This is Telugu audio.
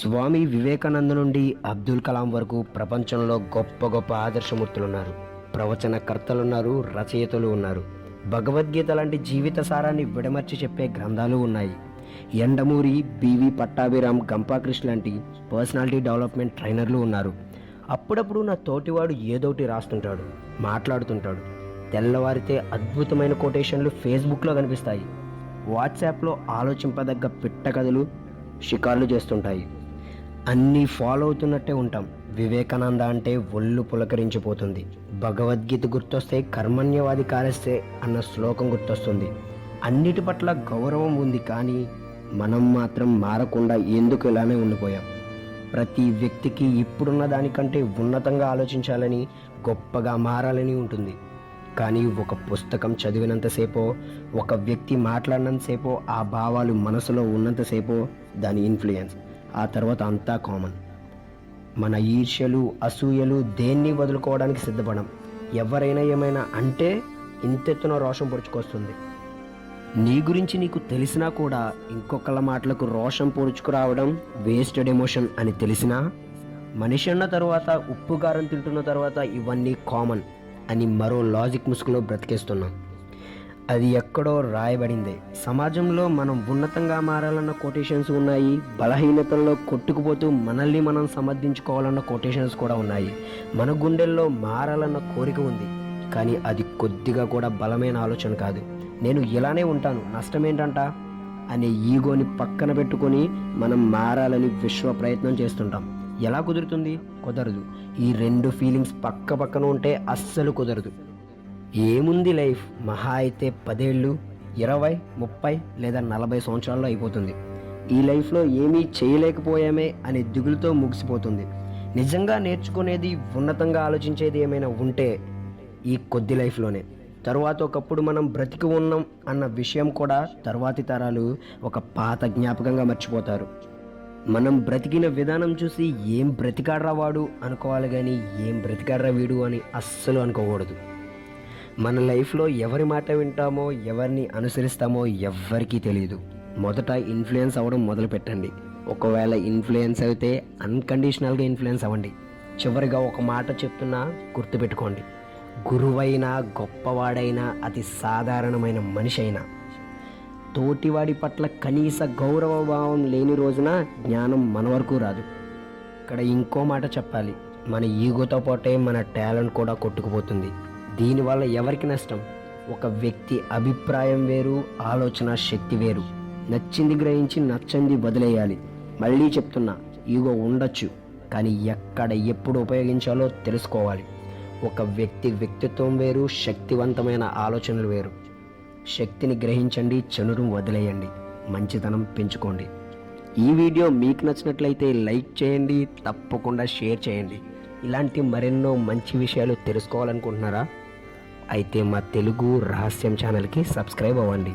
స్వామి వివేకానంద నుండి అబ్దుల్ కలాం వరకు ప్రపంచంలో గొప్ప గొప్ప ఆదర్శమూర్తులున్నారు. ప్రవచనకర్తలున్నారు రచయితలు ఉన్నారు. భగవద్గీత లాంటి జీవిత సారాన్ని విడమర్చి చెప్పే గ్రంథాలు ఉన్నాయి. ఎండమూరి బివి పట్టాభిరామ్ గంపాకృష్ణ లాంటి పర్సనాలిటీ డెవలప్మెంట్ ట్రైనర్లు ఉన్నారు. అప్పుడప్పుడు నా తోటివాడు ఏదోటి రాస్తుంటాడు మాట్లాడుతుంటాడు. తెల్లవారితే అద్భుతమైన కొటేషన్లు ఫేస్బుక్లో కనిపిస్తాయి. వాట్సాప్లో ఆలోచింపదగ్గ పిట్ట కథలు షికార్లు చేస్తుంటాయి. అన్నీ ఫాలో అవుతున్నట్టే ఉంటాం. వివేకానంద అంటే ఒళ్ళు పులకరించిపోతుంది. భగవద్గీత గుర్తొస్తే కర్మణ్యవాది కాలేస్తే అన్న శ్లోకం గుర్తొస్తుంది. అన్నిటి పట్ల గౌరవం ఉంది కానీ మనం మాత్రం మారకుండా ఎందుకు ఇలానే ఉండిపోయాం? ప్రతి వ్యక్తికి ఇప్పుడున్న దానికంటే ఉన్నతంగా ఆలోచించాలని గొప్పగా మారాలని ఉంటుంది. కానీ ఒక పుస్తకం చదివినంతసేపో ఒక వ్యక్తి మాట్లాడినంతసేపో ఆ భావాలు మనసులో ఉన్నంతసేపో దాని ఇన్ఫ్లుయెన్స్ ఆ తర్వాత అంతా కామన్. మన ఈర్ష్యలు అసూయలు దేన్ని వదులుకోవడానికి సిద్ధపడం? ఎవరైనా ఏమైనా అంటే ఇంతెత్తున రోషం పొడుచుకొస్తుంది. నీ గురించి నీకు తెలిసినా కూడా ఇంకొకళ్ళ మాటలకు రోషం పొడుచుకురావడం వేస్టెడ్ ఎమోషన్ అని తెలిసినా మనిషి అన్న తర్వాత ఉప్పు కారం తింటున్న తర్వాత ఇవన్నీ కామన్ అని మరో లాజిక్ ముసుగులో బ్రతికేస్తున్నాం. అది ఎక్కడో రాయబడిందే. సమాజంలో మనం ఉన్నతంగా మారాలన్న కొటేషన్స్ ఉన్నాయి. బలహీనతల్లో కొట్టుకుపోతూ మనల్ని మనం సమర్థించుకోవాలన్న కొటేషన్స్ కూడా ఉన్నాయి. మన గుండెల్లో మారాలన్న కోరిక ఉంది. కానీ అది కొద్దిగా కూడా బలమైన ఆలోచన కాదు. నేను ఇలానే ఉంటాను. నష్టమేంటంట? అనే ఈగోని పక్కన పెట్టుకొని మనం మారాలని విశ్వ ప్రయత్నం చేస్తుంటాం. ఎలా కుదురుతుంది? కుదరదు. ఈ రెండు ఫీలింగ్స్ పక్క పక్కన ఉంటే అస్సలు కుదరదు. ఏముంది లైఫ్? మహా అయితే పదేళ్ళు ఇరవై ముప్పై లేదా నలభై సంవత్సరాల్లో అయిపోతుంది. ఈ లైఫ్లో ఏమీ చేయలేకపోయామే అనే దిగులుతో ముగిసిపోతుంది. నిజంగా నేర్చుకునేది ఉన్నతంగా ఆలోచించేది ఏమైనా ఉంటే ఈ కొద్ది లైఫ్లోనే. తరువాత ఒకప్పుడు మనం బ్రతికి ఉన్నాం అన్న విషయం కూడా తర్వాతి తరాలు ఒక పాత జ్ఞాపకంగా మర్చిపోతారు. మనం బ్రతికిన విధానం చూసి ఏం బ్రతికాడ్రా వాడు అనుకోవాలి కానీ ఏం బ్రతికాడ్రా వీడు అని అస్సలు అనుకోకూడదు. మన లైఫ్లో ఎవరి మాట వింటామో ఎవరిని అనుసరిస్తామో ఎవ్వరికీ తెలియదు మొదట ఇన్ఫ్లుయెన్స్ అవ్వడం మొదలు పెట్టండి ఒకవేళ ఇన్ఫ్లుయెన్స్ అయితే అన్కండిషనల్గా ఇన్ఫ్లుయెన్స్ అవ్వండి. చివరిగా ఒక మాట చెప్తున్నా గుర్తుపెట్టుకోండి. గురువైనా గొప్పవాడైనా అతి సాధారణమైన మనిషి అయినా తోటివాడి పట్ల కనీస గౌరవ భావం లేని రోజున జ్ఞానం మన వరకు రాదు. ఇక్కడ ఇంకో మాట చెప్పాలి. మన ఈగోతో పాటే మన టాలెంట్ కూడా కొట్టుకుపోతుంది. దీనివల్ల ఎవరికి నష్టం? ఒక వ్యక్తి అభిప్రాయం వేరు ఆలోచన శక్తి వేరు. నచ్చింది గ్రహించి నచ్చంది వదిలేయాలి. మళ్ళీ చెప్తున్నా ఈగో ఉండొచ్చు కానీ ఎక్కడ ఎప్పుడు ఉపయోగించాలో తెలుసుకోవాలి. ఒక వ్యక్తి వ్యక్తిత్వం వేరు శక్తివంతమైన ఆలోచనలు వేరు. శక్తిని గ్రహించండి చనురు వదిలేయండి. మంచితనం పెంచుకోండి. ఈ వీడియో మీకు నచ్చినట్లయితే లైక్ చేయండి తప్పకుండా షేర్ చేయండి. ఇలాంటి మరెన్నో మంచి విషయాలు తెలుసుకోవాలనుకుంటున్నారా? అయితే మా తెలుగు రహస్యం ఛానల్కి సబ్స్క్రైబ్ అవ్వండి.